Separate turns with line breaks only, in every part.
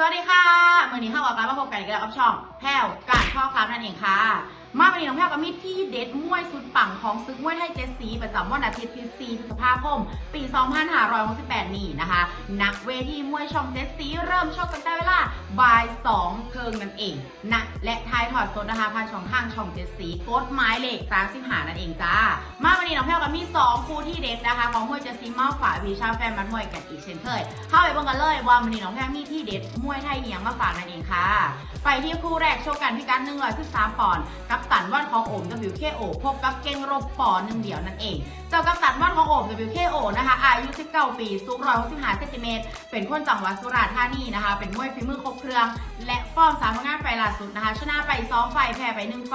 สวัสดีค่ะ มื่อนี้ข้ากับกามาพบกันอีกแล้วกับช่องแพลวการพ่อครับนั่นเองค่ะมาวันนี้น้องแพ้วก็มีที่เด็ดมวยสุดปังของซึกมวยไทยเจ็ดสีประจำวันอาทิตย์ที่4พฤษภาคม ปี 2568 นี้นะคะ นักเวทีมวยช่องเจ็ดสีเริ่มชกกันได้เวลาบ่าย2เคิงนั่นเองนะและทายถอดสดนะคะผ่านช่องทางช่องเจ็ดสีกฎหมายเลข35นั่นเองจ้า มาวันนี้น้องแพ้วก็มี 2 คู่ที่เด็ดนะคะ ของมวยเจ็ดสีมาฝากวีชาวแฟนมันมวยกันอีกเช่นเคย เข้าไปบิ่งกันเลยว่าวันนี้น้องแพ้วมีที่เด็ดมวยไทยเนียงมาฝากนั่นเองค่ะ ไปที่คู่แรกโชว์กันพิการ113ปอนด์กับตันว่านของโอม WKO พบกับเก่งรบปอหนึ่งเดียวนั่นเอง เจ้ากับตันว่านของโอม WKO นะคะ อายุ 19 ปีสูง165เซนติเมตรเป็นคนจังหวัดสุราษฎร์ธานีนะคะ เป็นมวยฝีมือครบเครื่อง และฟอร์มสามงานไฟล่าสุดนะคะ ชนะไป2ไฟแพ้ไป1ไฟ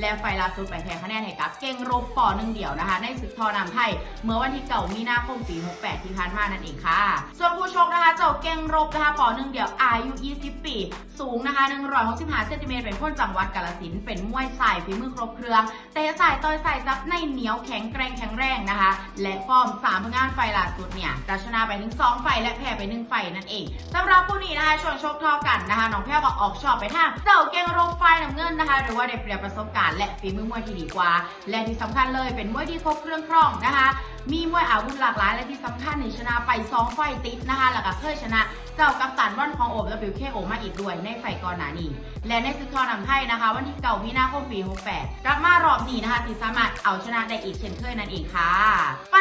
และไฟล่าสุดไปแพ้คะแนนให้กับเก่งรบปอหนึ่งเดียวนะคะ ในศึกทอนามไทยเมื่อวันที่เก่ามีนาคมปี68ที่ผ่านมานั่นเองค่ะ ส่วนผู้ชกนะคะเจ้าเก่งรบนะคะปอหนึ่งเดียวอายุ 20 ปี สูงนะคะ165เซนติเมตรเป็นคนจังหวัดกาฬสินธุ์เป็นมวยสายฝีมือครบเครื่อง เตะใสายต่อยใสายจับในเหนียวแข็งแกร่งแข็งแรงนะคะ และฟอร์ม3ผลงานไฟล่าสุดเนี่ยจะชนะไปถึง 2 ไฟและแพ้ไป 1 ไฟนั่นเองสำหรับผู้นี้นะคะชวนชกเท่ากันนะคะน้องแพ้วก็ออกชอบไปทางเจ้าเก่งรบไฟน้ำเงินนะคะ หรือว่าได้เปรียบประสบการณ์และฝีมือมวยที่ดีกว่า และที่สำคัญเลยเป็นมวยที่ครบเครื่องคล่องนะคะมีมวยอาวุธหลากหลายและที่สำคัญนี่ชนะไป 2 ไฟติดนะคะ แล้วก็เคยชนะ เจ้ากัปตันว่อนของโอบ WKO มาอีกด้วยในไฟก่อนหน้านี้ และในศึกทอนำไพ่นะคะวันที่เก่ามีนาคมปี 68 กลับมารอบนี้นะคะที่สามารถเอาชนะได้อีกเช่นเคยนั่นเองค่ะ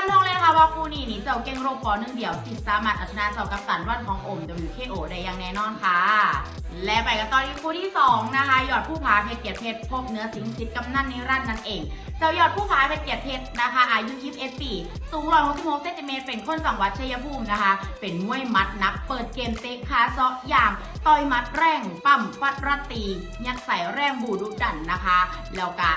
ฟันธงเลยนะคะว่าคู่นี้นี่เจ้าเก่งโรบปอหนึ่งเดียวที่สามารถอาชนะเจ้ากัปตันว่อนของโอม WKO ได้อย่างแน่นอนค่ะ และไปกันต่อที่คู่ที่ 2 นะคะ ยอดผู้ผาเพชรเกียรติเพชรพบเนื้อสิงสิทธิ์กำนันนิรันดร์นั่นเอง เจ้ายอดผู้ผาเพชรเกียรติเพชรนะคะ อายุ 21 ปี สูง 166เซนติเมตร เป็นคนจังหวัดชัยภูมินะคะ เป็นมวยมัดนัก เปิดเกมเตะขาเซาะอย่างต่อยมัดแรงปั้มฟัดรัตี ยัดใส่แรงบูดุดันนะคะ แล้วก็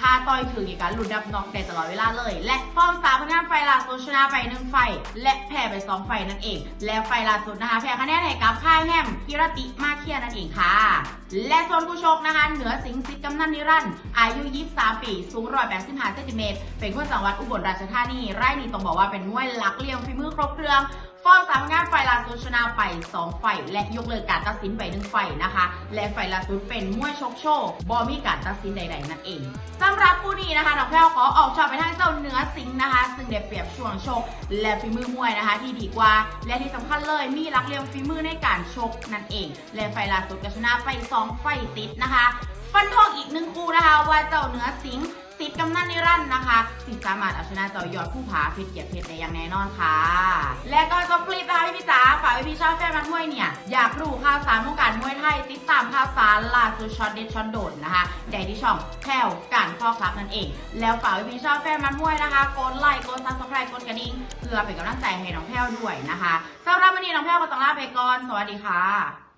ถ้าต่อยถึงอีกการหลุดดับน็อกได้ตลอดเวลาเลย และฟอร์มสาม ไฟล่าสุดชนะไปหนึ่งไฟ และแพ้ไปสองไฟนั่นเอง แล้วไฟล่าสุดนะคะแพ้คะแนนให้กับค่ายแฮมกิรติมาเคียนั่นเองค่ะ และโซนผู้ชกนะคะเหนือสิงสิทธิ์กำนันนิรันด์อายุ 23 ปีสูง185เซนติเมตรเป็นคนจังหวัดอุบลราชธานีไร่นี้ต้องบอกว่าเป็นมวยหลักเหลี่ยมฝีมือครบเครื่อง ฟอร์มสามงานไฟล่าสุดชนะไป 2 ไฟ และยกเลิกการตัดสินไปหนึ่งไฟนะคะ และไฟล่าสุดเป็นมวยชกโชว์บอมีการตัดสินใด ๆ นั่นเองสำหรับผู้นี้นะคะน้องแพรวขอออกชอบไปทางเจ้าเนื้อสิงห์นะคะ ซึ่งได้เปรียบช่วงโชกและฝีมือมวยนะคะ ที่ดีกว่า และที่สำคัญเลยมีหลักเลียมฝีมือในการชกนั่นเอง และไฟล่าสุดก็ชนะไป 2 ไฟติดนะคะ ฟันทองอีกหนึ่งคู่นะคะว่าเจ้าเนื้อสิงห์ สิทธิ์กำนันนิรันดร์นะคะสิทธิ์สามารถเอาชนะเจ้ายอดผู้ผาเพชรเกียรติเพชรได้อย่างแน่นอนค่ะ และก็จบคลิปนะคะพี่จ๋าฝากพี่ๆชอบแฟนมันมวยเนี่ย อยากรู้ข่าวสารวงการมวยไทย ติดตามข่าวสารล่าสุดช็อตเด็ดช็อตโดดนะคะได้ที่ช่องแพลวการข้อครับนั่นเอง แล้วฝากพี่ๆชอบแฟนมันมวยนะคะกดไลค์กดซับสไครต์กดกระดิ่งเพื่อเป็นกำลังใจให้น้องแพลวด้วยนะคะสำหรับวันนี้น้องแพลวก็ต้องลาไปก่อน สวัสดีค่ะ